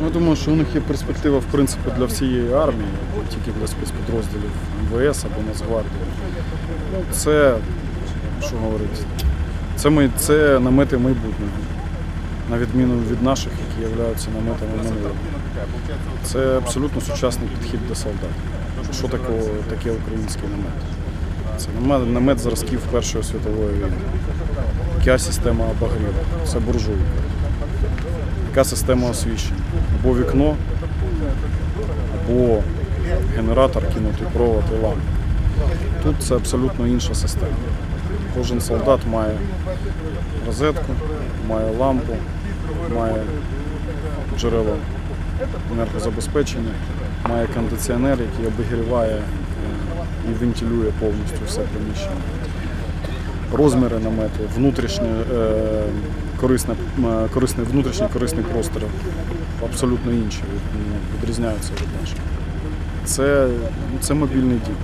Ну, Я думаю, що у них є перспектива в принципі для всієї армії, тільки для спецпідрозділів МВС або Нацгвардії. Ну, це, що говорити, це, ми, це намети майбутнього, на відміну від наших, які являються наметами минулого. Це абсолютно сучасний підхід до солдат. Що таке, таке український намет? Це намет, намет зразків Першої світової війни. Яка система обогріву? Це буржуйка. Яка система освіщення? Або вікно, або генератор, кинутий провод і лампа. Тут це абсолютно інша система. Кожен солдат має розетку, має лампу, має джерело енергозабезпечення, має кондиціонер, який обігріває е, і вентилює повністю все приміщення. Розміри намету, внутрішнє, е, корисне, корисне внутрішній корисний простір абсолютно інші, від- відрізняються від наших. Це, це мобільний дім.